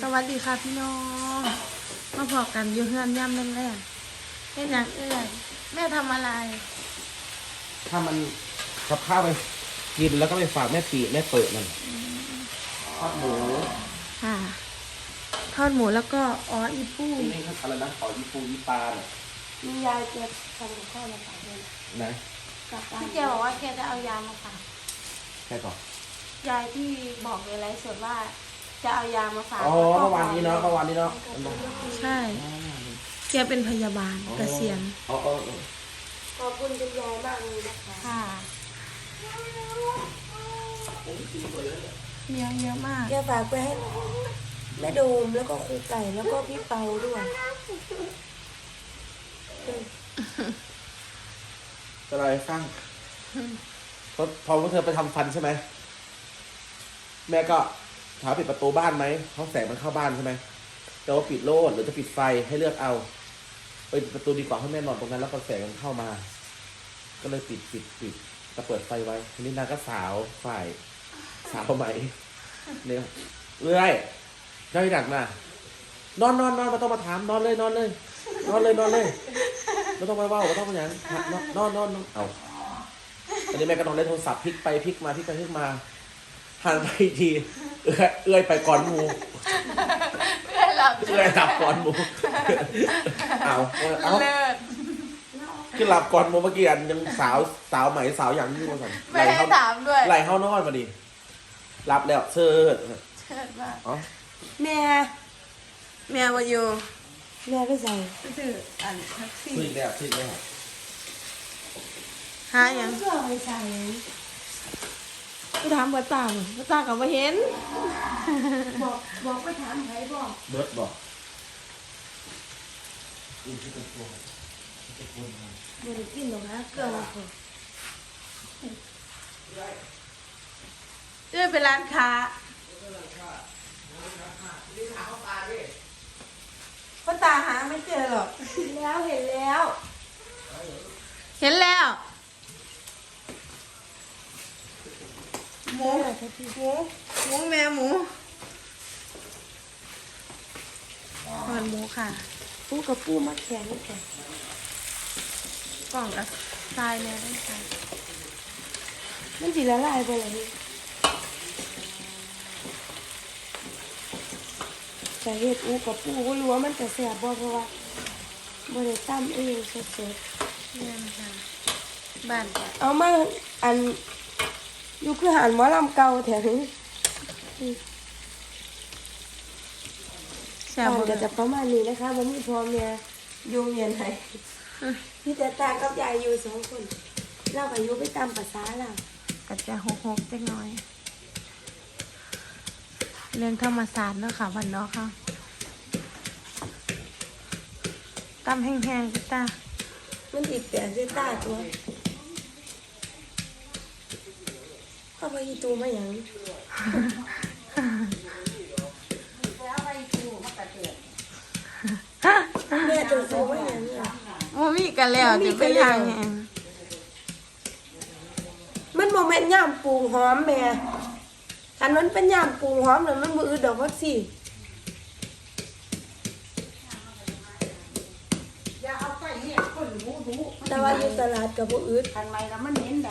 สวัสดีค่ะพี่น้อง มาพอกันอยู่เฮือนย่ำแรงแรกเฮ็ดหยังเอ้ยแม่ทำอะไร ถ้ามันกับข้าวไปกินแล้วก็ไปฝากแม่ปีแม่เปิดมันทอดหมูค่ะทอดหมูแล้วก็อ๋ออีปูที่นี่ครับอะไรนะขอยีปูยีปลาเนี่ยมียายเก็บทำกับข้าวมาฝากด้วยนะกลับบ้านพี่เจบอกว่าแกจะเอายามาฝากใช่ก่อนยายที่บอกในไลฟ์สดว่า จะเอายามาฝากอ๋อเมื่อวานนี้เนาะเมื่อวานนี้เนาะใช่แกเป็นพยาบาลเกษียณอ๋ออ๋ออ๋อขอบคุณคุณยายมากเลยนะคะค่ะเลี้ยงเยอะมากแกฝากไปให้แม่โดมแล้วก็ครูไก่แล้วก็พี่เปาด้วยเออจะอะไรฟังพอพอพวกเธอไปทำฟันใช่ไหม แม่ก็ ถามปิดประตูบ้านไหมเพราะแสงมันเข้าบ้านใช่ไหมแต่ว่าปิดโลดหรือจะปิดไฟให้เลือกเอาไปประตูดีกว่าให้แม่นอนตรงนั้นแล้วก็แสงมันเข้ามา ก็เลยปิดปิดปิดจะเปิดไฟไว้ทีนี้นางก็สาวฝ่ายสาวไหมเนี่ยเรื่อยได้ดักมานอนนอนนอนไมาต้องมาถามนอนเลยนอนเลย นอนเลยนอนเลยไม่ต้องมาว่าไม่ต้องมาอย่างนอนนอนนอนนอนเอาอันนี้แม่ก็นอนเล่นโทรศัพท์พลิกไปพลิกมาพลิกไปพลิกมาหันไปอีกที เอื้อยเอื้อยไปก่อนหมูเพื่อนหลับเอื้อยหลับก่อนหมูเอาเอาเลิศคือหลับก่อนหมูเมื่อกี้อันยังสาวสาวใหม่สาวอย่างนี้มาสั่นไม่ได้เข้าถามด้วยไหลเข้านอนมาดิรับแล้วเชิดเชิดมากอ๋อแม่แม่วาอยู่แม่ไปใส่ชื่ออันแท็กซี่ขึ้นแล้วขึ้นแล้วหาหยังเพื่อไปใส่ ไปถามเบอร์ตาเบอร์ตากับว่าเห็น บอกบอกไปถามใครบอกเบิร์ดบอกไม่ได้กินหรอกนะเกลือมาเถอะเอ้ยเป็นร้านค้าพ่อตาหาไม่เจอหรอก แล้วเห็นแล้ว เห็นแล้ว หมูแม่ทัทีหมูหมูแม่หมูทอดหมูค่ะ ปูกับปูมาแขนนี่ค่ะกล่องกับทรายแม่ได้ค่ะมันสีละลายไปเลยนี่แต่เห็ดอูกับปูก็รู้ว่ามันจะแสบบ่เพราะว่าบ่ได้ตั้มเองสดเยี่ยมค่ะบ้านๆเอามาอัน อยู่คือหันหมอลำเก่าแถวนี้แซ่บบ้านบ่ก็จะประมาณนี้นะคะมันมีพ่อแม่อยู่เมียนไหนพี่แต่ตากับยายอยู่สองคน เราก็อยู่ไปตามภาษาเราก็จะหกหกๆจักหน่อย เรื่องธรรมศาสตร์เนาะค่ะวันเนาะค่ะตำแห้งๆพี่ตามันติดแต่เส้นตาตัวเข้า ไปอีตูมาอย่างแม่ตัวสูงมาอย่างเนี่ยโมมีกันแล้วบ่มีจะไปกันแล้วทางแหงมันโมเมนต์ย่ามปรุงหอมแม่คันมันเป็นย่ามปรุงหอมแล้วมันมือดอกวัคซีอย่าเอาไปเนี่ยคนรู้รู้แต่ว่าอยู่ตลาดกับบ่อืดทันไหมแล้วมันเห็นไหน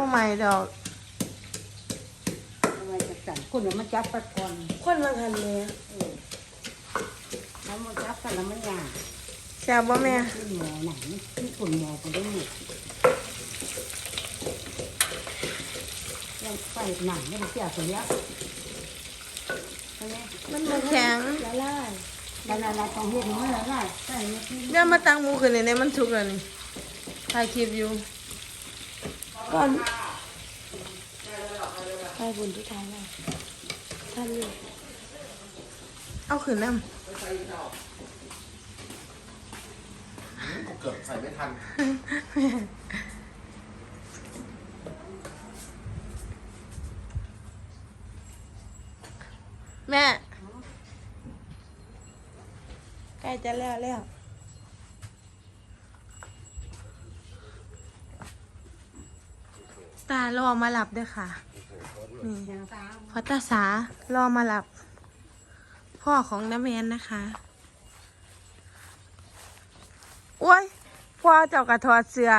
โมใหม่ดอกทำไมจะสั่นคนน่ะมันจับไปก่อนคนบางหันแม่แล้วมันจับกันแล้วมันยากแซ่บบ่แม่ที่หมอหนังที่คนหมอก็ได้หมดยังไปหนังยังเสียตัวเนี้ยใช่ไหมมันมันแข็งละลายแล้วเราต้องเห็นมันแล้วไงใช่ไหมที่เดี๋ยวมาตั้งหมูขึ้นในนี้มันทุกแล้วนี่ถ่ายคลิปอยู่ ก่อนไปบุญที่ทายแล้วท่านนี่เอาขึ้นน้เกือบใส่ไม่ทันำแม่ ใกล้จะแล้วแล้ว ตารอมาหลับด้วยค่ะ นี่ยังตามพอตาสารอมาหลับ พ่อของน้าแมนนะคะโอ้ยพ่อเจ้ากระถอดเสื้อ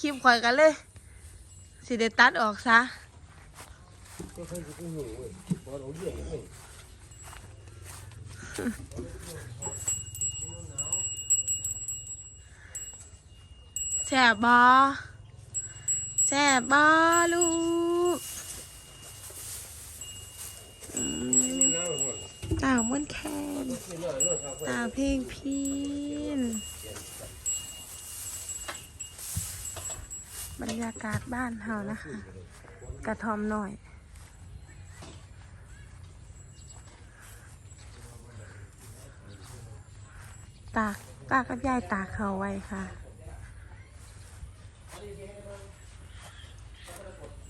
คลิปข่อยกันเลย สิเดตัดออกซะแซ่บบอ แซ่บบอลูกตาม้วนแคนตาเพลงพีนบรรยากาศบ้านเฮานะคะ กระทอมหน่อยตากตากกับยายตากเขาไว้ค่ะ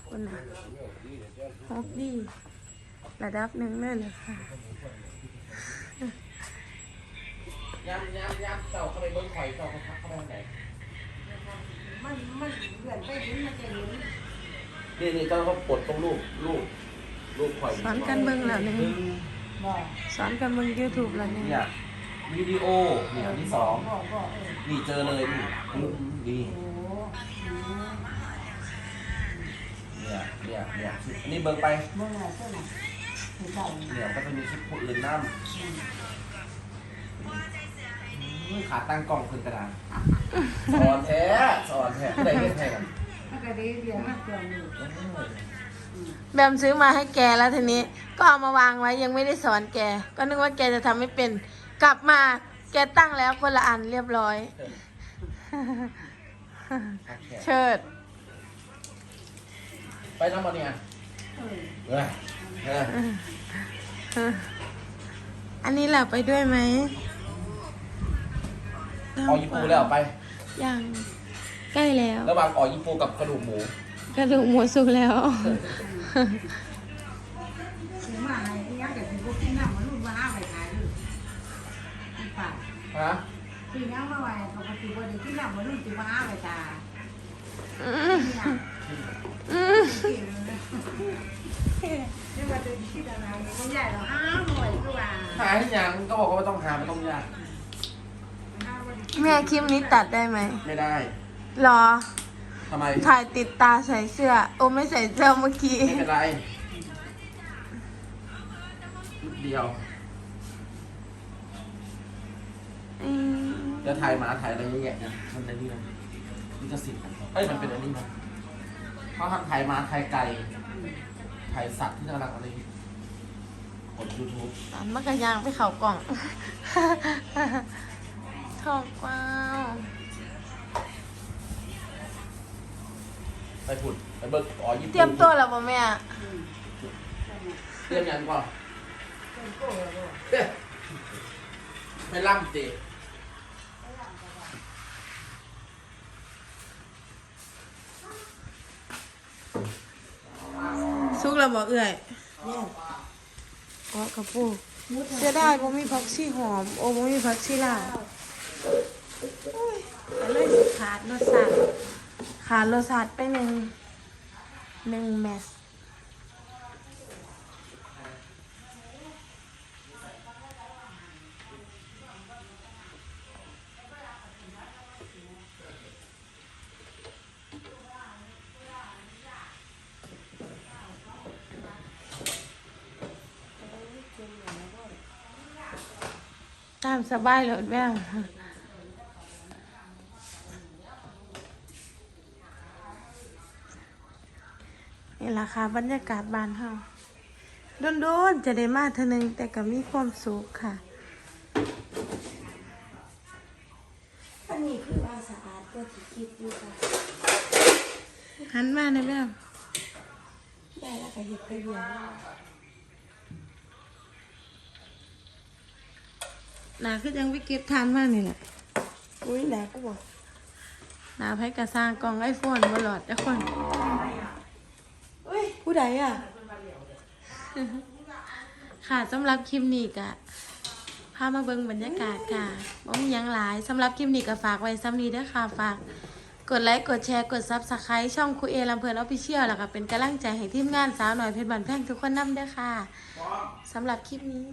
คุณ นะฮกดีระดับหนึ่งเลยเลยค่ะย้ำย้ำย้ำเจ้าเข้าไปเบิ้งข่อยเจ้าเขาทักเข้าไปทางไหนมันมันเลื่อนไปถึงมันจะเห็นนี่นี่เจ้าก็ปลดตรงรูปรูปรูปข่อยสอนกันเบิ่งแล้วหนึ่งบ่สอนกันเบิ่งยูทูบแล้วหนึ่งเนี่ยวิดีโอนี่อันที่สองบ่บ่เออนี่เจอเลยนี่อื เนี่ยเนี่ยเนี่ยอันนี้เบิ่งไปเมื่อไหร่เท่าไหร่ถึงได้เนี่ยก็จะมีคลิปผู้อื่นน้ำอืมขาตั้งกล้องขึ้นกระดานสอนแท้สอนแท้ไม่ได้เล่นแท้กันมันก็ดีเรียนมากเกินนี่แบมซื้อมาให้แกแล้วทีนี้ ก็เอามาวางไว้ยังไม่ได้สอนแก ก็นึกว่าแกจะทำไม่เป็น กลับมาแกตั้งแล้วคนละอันเรียบร้อยหักแขนเชิด ไปน้ำมันเนี่ยเออเออเอออันนี้แหละไปด้วยไหมเอาญี่ปูแล้วเอาไป ยังใกล้แล้ว ระหว่างอ่อญี่ปูกับกระดูกหมู กระดูกหมูสุกแล้วถึงมาไหนที่ยังจะถึงพวกที่นั่งมารุ่นมาห้าไปขายอยู่ที่ป่าฮะที่ยังมาไว้ปกติวันนี้ที่นั่งมารุ่นที่มาห้าไปขายอืมที่ นั่งอืมนี่มาดูที่ตารางมันใหญ่เราห้าหน่วยก็ว่าหาที่ยังก็บอกว่าไม่ต้องหาไม่ต้องยากห้าวันแม่คลิปนี้ตัดได้ไหมไม่ได้รอ ทำไมถ่ายติดตาใส่เสื้อ โอ้ไม่ใส่เสื้อเมื่อกี้ ไม่เป็นไรนิดเดียวอืมเดี๋ยวถ่ายหมาถ่ายอะไรเยอะแยะนะมันในนี่นะนี่จะสิทธิ์เอ้ยมันเป็นอันนี้นะ เขาทำถ่ายหมาถ่ายไก่ถ่ายสัตว์ที่กำลังอะไรกดยูทูบอันมันกระยางไปเขากล่องทองกว้าวไปผุดไปเบิกอ๋อญี่ปุ่นเตรียมตัวแล้วป่ะแม่เตรียมยังก่อนเอ๊ะไปล่ำสิซุก แล้วบอกเอื่อยเนี่ยอ๋อกระปูเสียดายบ่มีผักชีหอม โอ้บ่มีผักชีลาวโอ้ยก็เลยสิขาดรสชาติขาดรสชาติไปหนึ่งหนึ่งแมสามสบายเลยแม่นี่ราคาบรรยากาศบ้านเฮาโดนๆจะได้มาเท่านึงแต่ก็มีความสุขค่ะ อันนี้คือว่าสะอาดก็ที่คิดอยู่ค่ะหันมาในแบบได้แล้วก็เห็ดไปเรียนแล้ว หนาคือยังไปเก็บทานมากนี่แหละ อุ้ยนะก็บอกหนาไพ่กระสร้างกล่องไอโฟนบหลอดทุกคนอุ้ยผู้ใดอะ ค่ะสำหรับคลิปนี้ก็พามาเบิ่งบรรยากาศค่ะบ่มีหยังหลายสำหรับคลิปนี้ก็ฝากไว้ซ้ำนี้เด้อค่ะฝากกดไลค์กดแชร์กดซับสไครต์ช่องคุยเอลำเพลินออฟฟิเชียลแล้วก็เป็นกำลังใจให้ทีมงานสาวหน่อยเพชรบันแพงทุกคนนำเด้อค่ะสำหรับคลิปนี้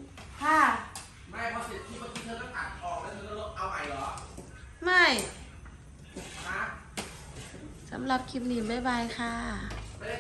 ค่ะส ไม่พอเสร็จที่เมื่อกี้เธอก็ตัดออกแล้วเธอก็ลบเอาใหม่เหรอไม่ฮะสำหรับคลิปนี้บ๊ายบายค่ะ ไม่ได้